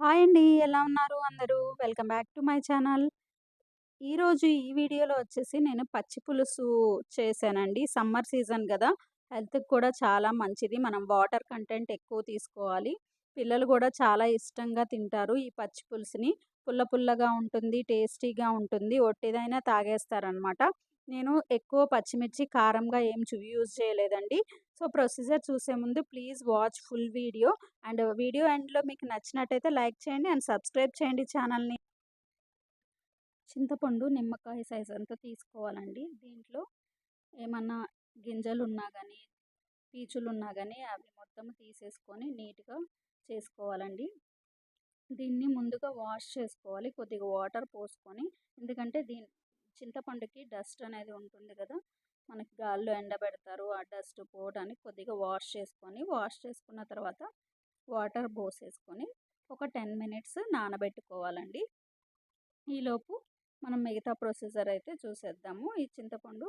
Hi అండి. ఎలా ఉన్నారు అందరూ? Welcome back to my channel. ఈరోజు ఈ వీడియోలో వచ్చేసి నేను పచ్చి పులుసు చేశానండి. సమ్మర్ సీజన్ కదా హెల్త్‌కి కూడా చాలా మంచిది. మనం వాటర్ కంటెంట్ ఎక్కువ తీసుకోవాలి. పిల్లలు కూడా చాలా ఇష్టంగా తింటారు ఈ పచ్చి పులుసుని. పుల్ల పుల్లగా ఉంటుంది, టేస్టీగా ఉంటుంది. ఒట్టిదైనా తాగేస్తారనమాట. నేను ఎక్కువ పచ్చిమిర్చి, కారంగా ఏం యూజ్ చేయలేదండి. సో, ప్రొసీజర్ చూసే ముందు please watch full video. And video ఎండ్‌లో మీకు నచ్చినట్టయితే లైక్ చేయండి అండ్ సబ్స్క్రైబ్ చేయండి ఛానల్‌ని. చింతపండు నిమ్మకాయ సైజ్ అంతా తీసుకోవాలండి. దీంట్లో ఏమన్నా గింజలు ఉన్నా కానీ పీచులు ఉన్నా కానీ అవి మొత్తం తీసేసుకొని నీట్‌గా చేసుకోవాలండి. దీన్ని ముందుగా వాష్ చేసుకోవాలి. కొద్దిగా వాటర్ పోసుకొని. ఎందుకంటే దీని చింతపండుకి డస్ట్ అనేది ఉంటుంది కదా మనకి గాల్లో ఎండబెడతారు. ఆ డస్ట్ పోవడానికి కొద్దిగా వాష్ చేసుకొని, వాష్ చేసుకున్న తర్వాత వాటర్ పోసేసుకొని ఒక 10 మినిట్స్ నానబెట్టుకోవాలండి. ఈలోపు మనం మిగతా ప్రొసీజర్ అయితే చూసేద్దాము. ఈ చింతపండు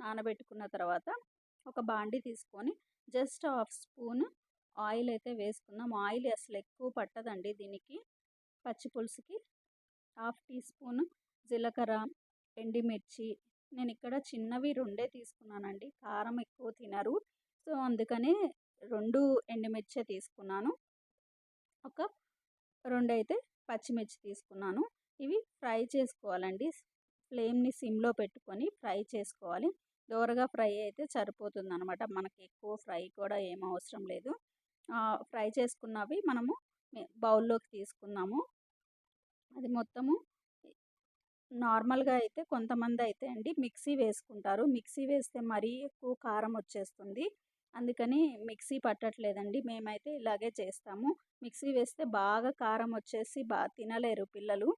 నానబెట్టుకున్న తర్వాత ఒక బాండీ తీసుకొని జస్ట్ హాఫ్ స్పూన్ ఆయిల్ అయితే వేసుకున్నాం ఆయిల్ అసలు ఎక్కువ పట్టదండి దీనికి. పచ్చి పులుసుకి. హాఫ్ టీ స్పూన్ జీలకర్ర, ఎండిమిర్చి నేను ఇక్కడ చిన్నవి రెండే తీసుకున్నానండి. కారం ఎక్కువ తినరు. సో, అందుకని 2 ఎండుమిర్చే తీసుకున్నాను. ఒక రెండు అయితే పచ్చిమిర్చి తీసుకున్నాను. ఇవి ఫ్రై చేసుకోవాలండి. ఫ్లేమ్‌ని సిమ్‌లో పెట్టుకొని ఫ్రై చేసుకోవాలి. దోరగా ఫ్రై అయితే సరిపోతుంది అనమాట మనకి ఎక్కువ ఫ్రై కూడా ఏం అవసరం లేదు. ఫ్రై చేసుకున్నవి మనము బౌల్‌లోకి తీసుకుందాము. అది మొత్తము నార్మల్‌గా అయితే కొంతమంది అయితే అండి మిక్సీ వేసుకుంటారు. మిక్సీ వేస్తే మరీ ఎక్కువ కారం వచ్చేస్తుంది. అందుకని మిక్సీ పట్టట్లేదండి. మేమైతే ఇలాగే చేస్తాము. మిక్సీ వేస్తే బాగా కారం వచ్చేసి బాగా తినలేరు పిల్లలు.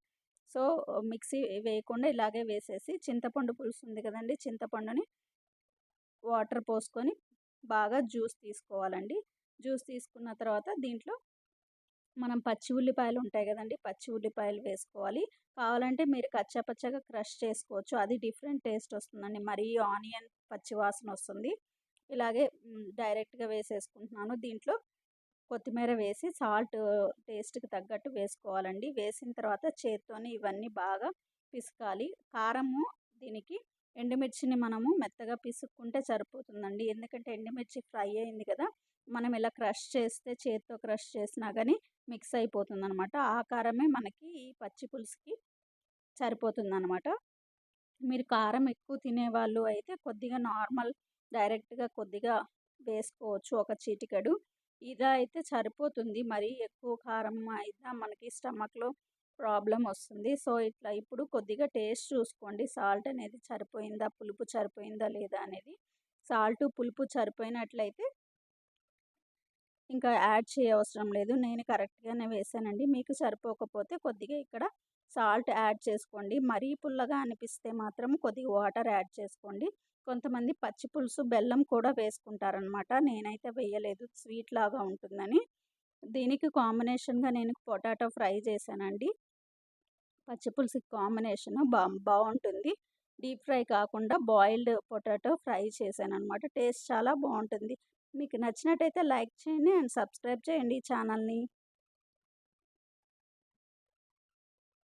సో, మిక్సీ వేయకుండా ఇలాగే వేసేసి చింతపండు పులుసు ఉంది కదండి చింతపండుని వాటర్ పోసుకొని బాగా జ్యూస్ తీసుకోవాలండి. జ్యూస్ తీసుకున్న తర్వాత దీంట్లో మనం పచ్చి ఉల్లిపాయలు ఉంటాయి కదండి పచ్చి ఉల్లిపాయలు వేసుకోవాలి. కావాలంటే మీరు కచ్చాపచ్చగా క్రష్ చేసుకోవచ్చు. అది డిఫరెంట్ టేస్ట్ వస్తుందండి. మరీ ఆనియన్ పచ్చి వాసన వస్తుంది. ఇలాగే డైరెక్ట్‌గా వేసేసుకుంటున్నాను. దీంట్లో కొత్తిమీర వేసి సాల్ట్ టేస్ట్‌కి తగ్గట్టు వేసుకోవాలండి. వేసిన తర్వాత చేత్తోని ఇవన్నీ బాగా పిసకాలి. కారము దీనికి ఎండుమిర్చిని మనము మెత్తగా పిసుక్కుంటే సరిపోతుందండి. ఎందుకంటే ఎండుమిర్చి ఫ్రై అయింది కదా! మనం ఇలా క్రష్ చేస్తే చేతితో క్రష్ చేసినా కానీ మిక్స్ అయిపోతుందనమాట. ఆ కారమే మనకి ఈ పచ్చి పులుసుకి సరిపోతుందనమాట. మీరు కారం ఎక్కువ తినేవాళ్ళు అయితే కొద్దిగా నార్మల్ డైరెక్ట్‌గా కొద్దిగా వేసుకోవచ్చు. ఒక చీటికడు ఇదా అయితే సరిపోతుంది. మరీ ఎక్కువ కారం అయితే మనకి స్టమక్‌లో ప్రాబ్లం వస్తుంది. సో, ఇట్లా ఇప్పుడు కొద్దిగా టేస్ట్ చూసుకోండి. సాల్ట్ అనేది సరిపోయిందా? పులుపు సరిపోయిందా? లేదా? అనేది. సాల్ట్ పులుపు సరిపోయినట్లయితే ఇంకా యాడ్ చేయవసరం లేదు. నేను కరెక్ట్‌గానే వేసానండి మీకు సరిపోకపోతే కొద్దిగా ఇక్కడ సాల్ట్ యాడ్ చేసుకోండి. మరీ పుల్లగా అనిపిస్తే మాత్రం కొద్దిగా వాటర్ యాడ్ చేసుకోండి. కొంతమంది పచ్చి పులుసు బెల్లం కూడా వేసుకుంటారనమాట. నేనైతే వేయలేదు. స్వీట్ లాగా ఉంటుందని. దీనికి కాంబినేషన్‌గా నేను పొటాటో ఫ్రై చేశానండి. పచ్చి పులుసుకి కాంబినేషన్ బా బాగుంటుంది డీప్ ఫ్రై కాకుండా బాయిల్డ్ పొటాటో ఫ్రై చేశాను అనమాట టేస్ట్ చాలా బాగుంటుంది మీకు నచ్చినట్టయితే లైక్ చేయండి అండ్ సబ్స్క్రైబ్ చేయండి ఛానల్‌ని.